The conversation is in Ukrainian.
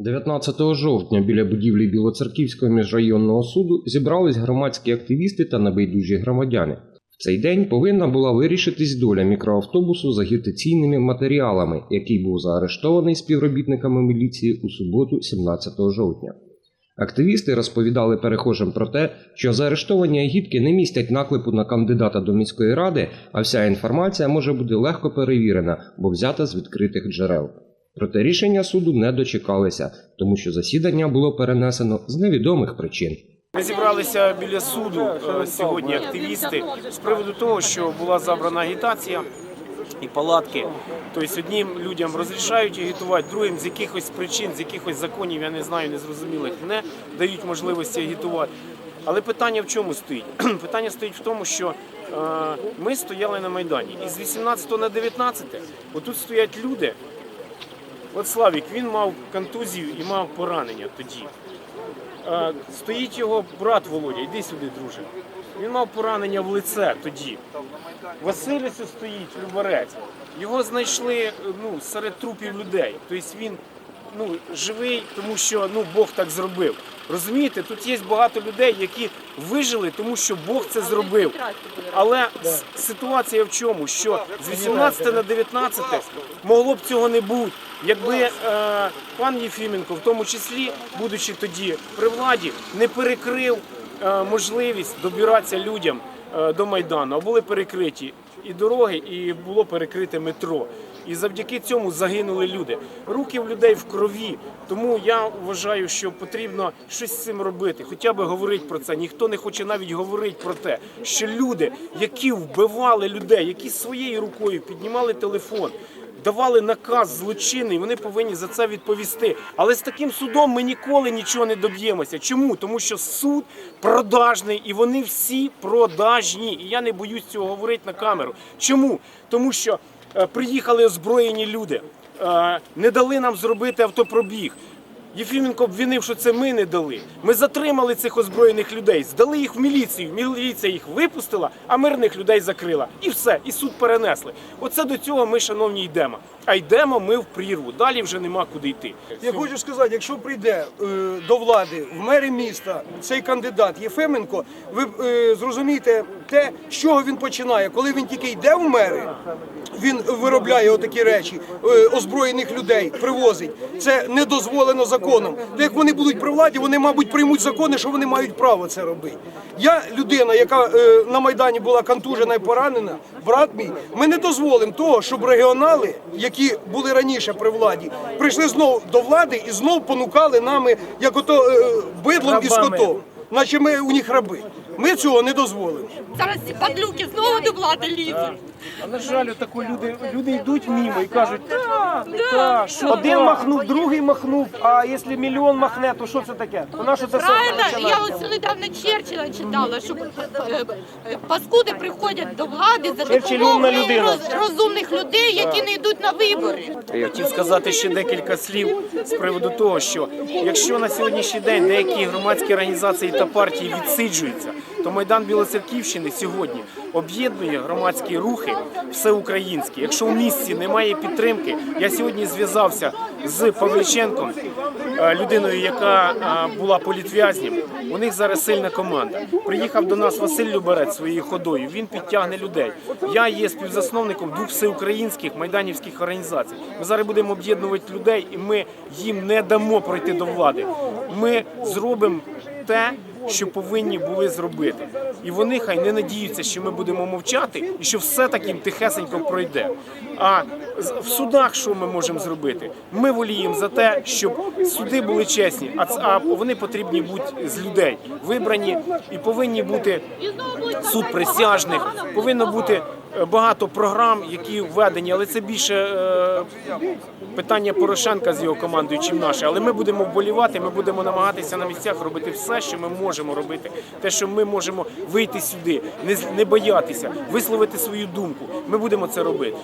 19 жовтня біля будівлі Білоцерківського міжрайонного суду зібрались громадські активісти та небайдужі громадяни. В цей день повинна була вирішитись доля мікроавтобусу з агітаційними матеріалами, який був заарештований співробітниками міліції у суботу, 17 жовтня. Активісти розповідали перехожим про те, що заарештовані агітки не містять наклепу на кандидата до міської ради, а вся інформація може бути легко перевірена, бо взята з відкритих джерел. Проте рішення суду не дочекалися, тому що засідання було перенесено з невідомих причин. Ми зібралися біля суду е, сьогодні активісти з приводу того, що була забрана агітація і палатки. Тобто одним людям розрішають агітувати, другим з якихось причин, з якихось законів, я не знаю, незрозумілих, не дають можливості агітувати. Але питання в чому стоїть? Питання стоїть в тому, що е, ми стояли на Майдані. І з 18 на 19 отут стоять люди. От Славік, він мав контузію і мав поранення тоді. Стоїть його брат Володя, йди сюди, друже. Він мав поранення в лице тоді. Василь стоїть, Любарець. Його знайшли е, ну, серед трупів людей. Тобто він ну, живий, тому що ну, Бог так зробив. Розумієте, тут є багато людей, які вижили, тому що Бог це зробив. Але с- ситуація в чому? Що з 18 на 19 могло б цього не бути. Якби е, пан Єфіменко, в тому числі, будучи тоді при владі, не перекрив е, можливість добиратися людям е, до Майдану, а були перекриті і дороги, і було перекрите метро. І завдяки цьому загинули люди. Руки в людей в крові. Тому я вважаю, що потрібно щось з цим робити. Хоча б говорити про це. Ніхто не хоче навіть говорити про те, що люди, які вбивали людей, які своєю рукою піднімали телефон. Давали наказ злочинний, вони повинні за це відповісти. Але з таким судом ми ніколи нічого не доб'ємося. Чому? Тому що суд продажний і вони всі продажні. І я не боюсь цього говорити на камеру. Чому? Тому що приїхали озброєні люди, е, не дали нам зробити автопробіг. Єфіменко обвинив, що це ми не дали. Ми затримали цих озброєних людей, здали їх в міліцію. Міліція їх випустила, а мирних людей закрила. І все, і суд перенесли. Оце до цього ми, шановні, йдемо. А йдемо ми в прірву. Далі вже нема куди йти. Я хочу сказати, якщо прийде е, до влади в мері міста цей кандидат Єфименко, ви е, зрозумієте те, з чого він починає. Коли він тільки йде в мери, він виробляє отакі речі, е, озброєних людей привозить. Це не дозволено законом. То як вони будуть при владі, вони, мабуть, приймуть закони, що вони мають право це робити. Я людина, яка е, на Майдані була контужена і поранена, брат мій, ми не дозволимо того, щоб регіонали, які були раніше при владі, прийшли знову до влади і знов понукали нами, як ото е, бидлом і скотом. Наче ми у них раби. Ми цього не дозволимо. Зараз ці падлюки знову до влади лізуть. А на жаль, тако люди, люди йдуть мимо і кажуть, та, та, що один махнув, другий махнув. А якщо мільйон махне, то що це таке? Вона що це Правильно, я ось недавно Черчилля читала, що е, е, паскуди приходять до влади за Черчилль допомогою людина. роз- розумних людей, які не йдуть на вибори. Я хотів сказати ще декілька слів з приводу того, що якщо на сьогоднішній день деякі громадські організації та партії відсиджуються, то Майдан Білоцерківщини сьогодні об'єднує громадські рухи всеукраїнські. Якщо в місті немає підтримки, я сьогодні зв'язався з Павліченком, е, людиною, яка е, була політв'язнем. У них зараз сильна команда. Приїхав до нас Василь Любарець своєю ходою. Він підтягне людей. Я є співзасновником двох всеукраїнських майданівських організацій. Ми зараз будемо об'єднувати людей, і ми їм не дамо пройти до влади. Ми зробимо те, що повинні були зробити. І вони хай не надіються, що ми будемо мовчати і що все таким тихесенько пройде. А в судах що ми можемо зробити? Ми воліємо за те, щоб суди були чесні, а, вони потрібні бути з людей, вибрані і повинні бути суд присяжних, повинно бути багато програм, які введені, але це більше е, питання Порошенка з його командою, чим наше. Але ми будемо вболівати, ми будемо намагатися на місцях робити все, що ми можемо робити. Те, що ми можемо вийти сюди, не, боятися, висловити свою думку. Ми будемо це робити.